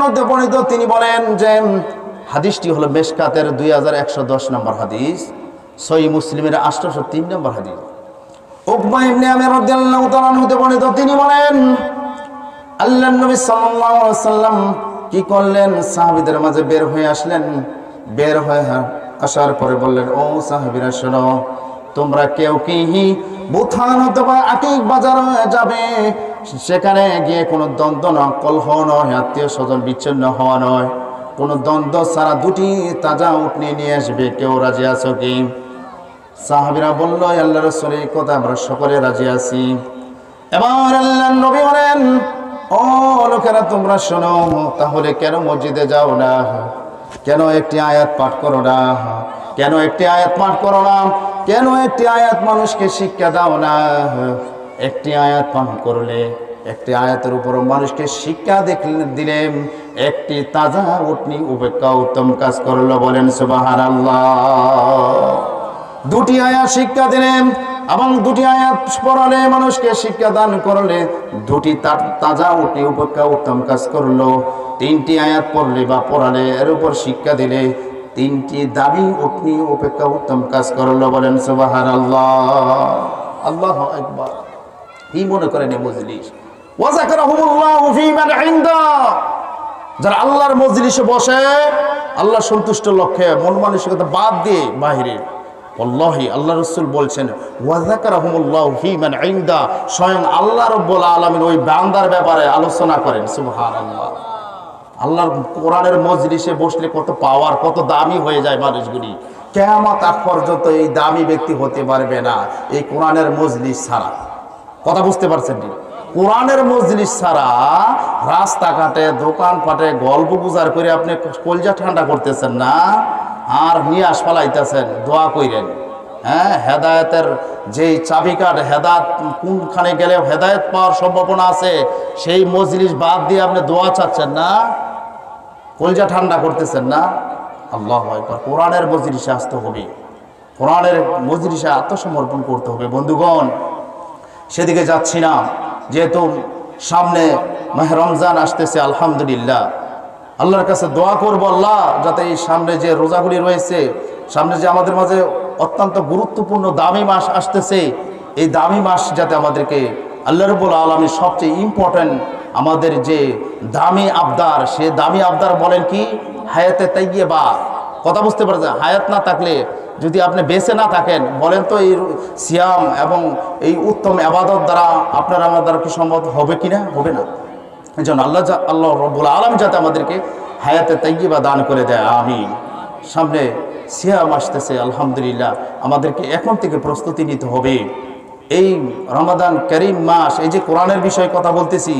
নতে তিনি বলেন যে হাদিসটি হলো মেশকাতের 2110 নম্বর হাদিস সহি মুসলিমের 803 নম্বর হাদিস। ইবনে আমির রাদিয়াল্লাহু তাআলা নতে পড়িত তিনি বলেন আল্লাহ নবী সাল্লাম কি করলেন? সাহাবীদের মাঝে বের হয়ে আসলেন। বের হয়ে আসার পরে বললেন, ও সাহাবীরা শোনো তোমরা কেউ কি বুথান অথবা আকিক বাজার যাবে? সেখানে গিয়ে কোনো দ্বন্দ্ব না কলহ নয়, আত্মীয় স্বজন বিচ্ছিন্ন হওয়া নয়। কোনো দ্বন্দ্ব ছাড়া দুটি তাজা উঠনি নিয়ে আসবে। কেউ রাজি আছো কি? সাহাবিরা বলল আল্লাহ রসুলের কথা আমরা সকলে রাজি আছি। এবার আল্লাহ নবী বলেন, ও লোকেরা, তোমরা শোনো, তাহলে কেন মসজিদে যাও না? কেন একটি আয়াত পাঠ করো না? কেন একটি আয়াত পাঠ করো না? কেন একটি আয়াত মানুষকে শিক্ষা দাও না? একটি আয়াত পাঠ করলে, একটি আয়াতের উপর মানুষকে শিক্ষা দেখলে দিলেন একটি তাজা উঠনি উপেক্ষা উত্তম কাজ করল বলেন সুবাহান দুটি আয়াত শিক্ষা দিলেন এবং দুটি আয়াত পড়ালে মানুষকে শিক্ষা দান করলে দুটি তা- তাজা উঠে উপেক্ষা উত্তম কাজ করল। তিনটি আয়াত পড়লে বা পড়ালে এর উপর শিক্ষা দিলে তিনটি দাবি উঠনি উপেক্ষা উত্তম কাজ করল বলেন সুবাহান আল্লাহ আল্লাহ একবার কি মনে করেন এই মজলিস? যারা আল্লাহর মজলিসে বসে, আল্লাহ সন্তুষ্ট লক্ষ্যে মন মানসিকতা বাদ দিয়ে বাহিরে আল্লাহি আল্লাহ রসুল বলছেন ওয়াজাকারাহুমুল্লাহু ফী মান ইনদা স্বয়ং আল্লাহ রাব্বুল আলামিন ওই বান্দার ব্যাপারে আলোচনা করেন। সুবহানাল্লাহ। আল্লাহর কোরআনের মজলিসে বসলে কত পাওয়ার, কত দামি হয়ে যায় মানুষগুলি। কেয়ামত আগ পর্যন্ত এই দামি ব্যক্তি হতে পারবে না, এই কোরআনের মজলিস ছাড়া। কথা বুঝতে পারছেন কোরআনের মজলিস ছাড়া রাস্তাঘাটে, দোকানপাটে গল্প গুজার করে আপনি কলজা ঠান্ডা করতেছেন না? আর নিয়াস ফালাইতেছেন, দোয়া কইরেন। হ্যাঁ হেদায়তের যেই চাবিকাঠ, হেদায়ত কোনখানে গেলে হেদায়েত পাওয়ার সম্ভাবনা আছে, সেই মজলিস বাদ দিয়ে আপনি দোয়া চাচ্ছেন না? কলজা ঠান্ডা করতেছেন না? আল্লাহ একবার কোরআনের মজলিসে আসতে হবে। কোরআনের মজলিসে আত্মসমর্পণ করতে হবে। বন্ধুগণ, সেদিকে যাচ্ছি না। যেহেতু সামনে রমজান আসতেছে, আলহামদুলিল্লাহ। আল্লাহর কাছে দোয়া করব আল্লাহ, যাতে এই সামনে যে রোজাগুলি রয়েছে, সামনে যে আমাদের মাঝে অত্যন্ত গুরুত্বপূর্ণ দামি মাস আসতেছে, এই দামি মাস যাতে আমাদেরকে আল্লাহ রবুল আলমী সবচেয়ে ইম্পর্ট্যান্ট আমাদের যে দামি আবদার, সে দামি আবদার বলেন কি? হায়াতে তাইয়ে বা কথা বুঝতে পারছেন? হায়াত না থাকলে যদি আপনি বেঁচে না থাকেন, বলেন তো এই সিয়াম এবং এই উত্তম আবাদত দ্বারা আপনার আমার দ্বারা কি সম্ভব হবে কি না হবে না। জন্য আল্লাহ আল্লাহ রব্বুল আলম যাতে আমাদেরকে হায়াতে তাইয়িবা দান করে দেয় আমি সামনে সিয়াম আসতেছে, আলহামদুলিল্লাহ। আমাদেরকে এখন থেকে প্রস্তুতি নিতে হবে। এই রমাদান করিম মাস, এই যে কোরআনের বিষয়ে কথা বলতেছি,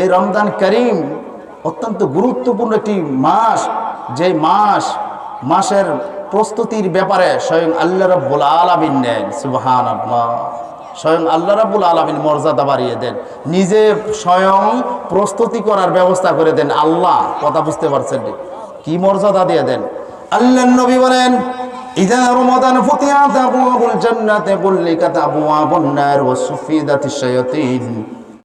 এই রমদান করিম অত্যন্ত গুরুত্বপূর্ণ একটি মাস। যে মাস, মাসের প্রস্তুতির ব্যাপারে স্বয়ং আল্লাহ রব্বুল আলমিন নেন সুবাহান স্বয়ং আল্লাহ রাবুল আলমিন মর্যাদা বাড়িয়ে দেন। নিজে স্বয়ং প্রস্তুতি করার ব্যবস্থা করে দেন। আল্লাহ, কথা বুঝতে পারছেন কি মর্যাদা দিয়ে দেন? আল্লাহ নবী বলেন সুফিদাতিশ শায়াতিন।